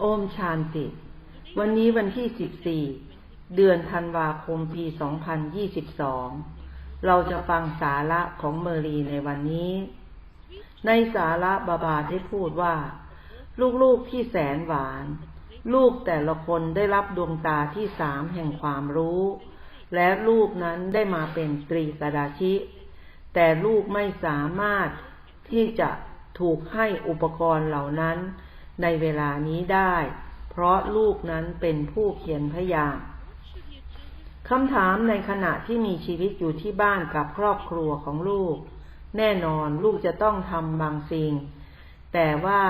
โอมชานติ วันนี้วันที่14เดือนธันวาคมปี2022เราจะฟังสาระของเมรีในวันนี้ ในสาระบาบาได้พูดว่า ลูกๆที่แสนหวาน ลูกแต่ละคนได้รับดวงตาที่สามแห่งความรู้ และลูกนั้นได้มาเป็นตรีกดาชิ แต่ลูกไม่สามารถที่จะถูกให้อุปกรณ์เหล่านั้น ในเวลานี้ได้ เพราะลูกนั้นเป็นผู้เขียนพยานคำถามในขณะที่มีชีวิตอยู่ที่บ้านกับครอบครัวของลูก แน่นอนลูกจะต้องทำบางสิ่ง แต่ว่า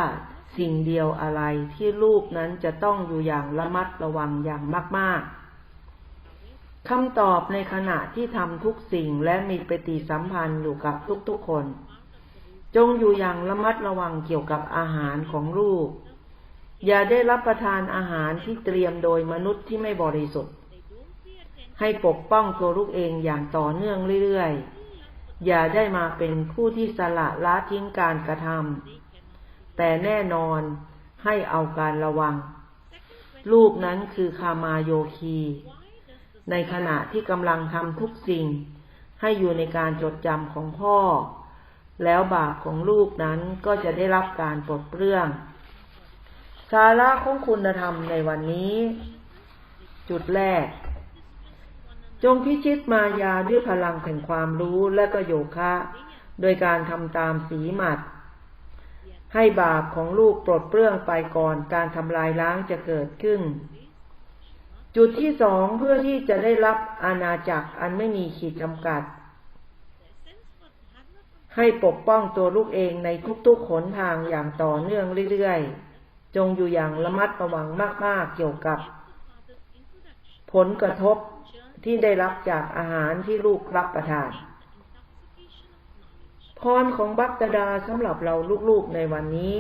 สิ่งเดียวอะไรที่ลูกนั้นจะต้องอยู่อย่างระมัดระวังอย่างมาก ๆคำตอบในขณะที่ทำทุกสิ่งและมีปฏิสัมพันธ์อยู่กับทุกๆคน จงอยู่อย่างระมัดระวังเกี่ยวกับอาหารของลูก อย่าได้รับประทานอาหารที่เตรียมโดยมนุษย์ที่ไม่บริสุทธิ์ ให้ปกป้องตัวลูกเองอย่างต่อเนื่องเรื่อยๆ อย่าได้มาเป็นผู้ที่สละละทิ้งการกระทำแต่แน่นอนให้เอาการระวัง ลูกนั้นคือคามาโยคี ในขณะที่กำลังทำทุกสิ่ง ให้อยู่ในการจดจำของพ่อ แล้วบาปของลูกนั้นก็จะได้รับการปลดเปลื้อง สาระของคุณธรรมในวันนี้ จุดแรก จงพิชิตมายาด้วยพลังแห่งความรู้และก็โยคะ โดยการทำตามสีหมัด ให้บาปของลูกปลดเปลื้องไปก่อนการทำลายล้างจะเกิดขึ้น จุดที่สองเพื่อที่จะได้รับอาณาจักรอันไม่มีขีดจำกัด ให้ปกป้องตัวลูกเองในทุกๆขนทางอย่างต่อเนื่องเรื่อยๆ จงอยู่อย่างระมัดระวังมาก ๆ เกี่ยวกับ ผลกระทบที่ได้รับจากอาหารที่ลูกรับประทาน พรของบัตดาสำหรับเราลูก ๆ ในวันนี้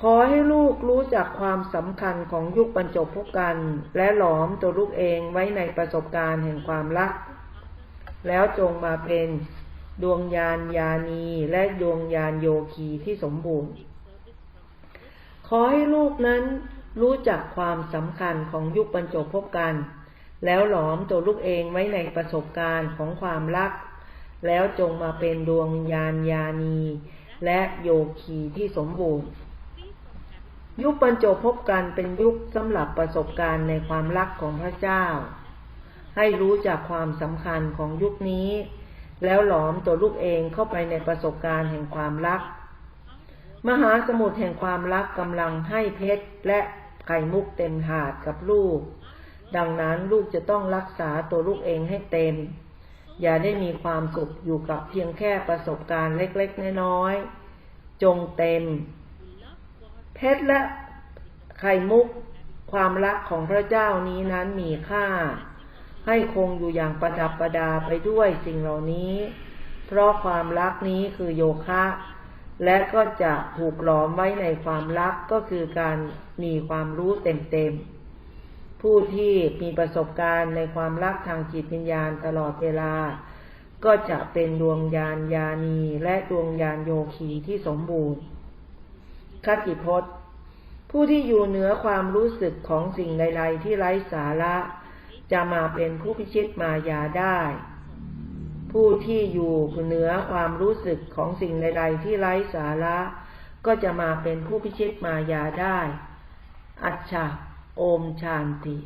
ขอให้ลูกรู้จักความสำคัญของยุคบรรจบพบกัน และหลอมตัวลูกเองไว้ในประสบการณ์แห่งความรัก แล้วจงมาเป็นดวงยานยานีและดวงยานโยคีที่สมบูรณ์ ขอให้ลูกนั้นรู้จักความสำคัญของยุคบรรจบพบกัน แล้วหลอมตัวลูกเองไว้ในประสบการณ์ของความรัก แล้วจงมาเป็นดวงยานยานี และโยคีที่สมบูรณ์ ยุคบรรจบพบกันเป็นยุคสำหรับประสบการณ์ในความรักของพระเจ้า ให้รู้จักความสำคัญของยุคนี้ แล้วหลอมตัวลูกเองเข้าไปในประสบการณ์แห่งความรัก มหาสมุทรแห่งความรักกำลังให้เพชรและไข่มุกเต็มถาดกับลูก ดังนั้นลูกจะต้องรักษาตัวลูกเองให้เต็ม อย่าได้มีความสุขอยู่กับเพียงแค่ประสบการณ์เล็กๆน้อยๆจงเต็ม เพชรและไข่มุก ความรักของพระเจ้านี้นั้นมีค่า ให้คงอยู่อย่างประดับประดาไปด้วยสิ่งเหล่านี้ เพราะความรักนี้คือโยคะ และก็จะถูกหลอมไว้ในความรักก็คือการมีความรู้เต็มๆ ผู้ที่มีประสบการณ์ในความรักทางจิตวิญญาณตลอดเวลา ก็จะเป็นดวงญาณญาณีและดวงญาณโยคีที่สมบูรณ์คติพจน์ ผู้ที่อยู่เหนือความรู้สึกของสิ่งใดๆที่ไร้สาระ จะมาเป็นผู้พิชิตมายาได้ ผู้ที่อยู่เหนือความรู้สึกของสิ่งใด ๆ ที่ไร้สาระ ก็จะมาเป็นผู้พิชิตมายาได้ อัจฉาโอมชานติ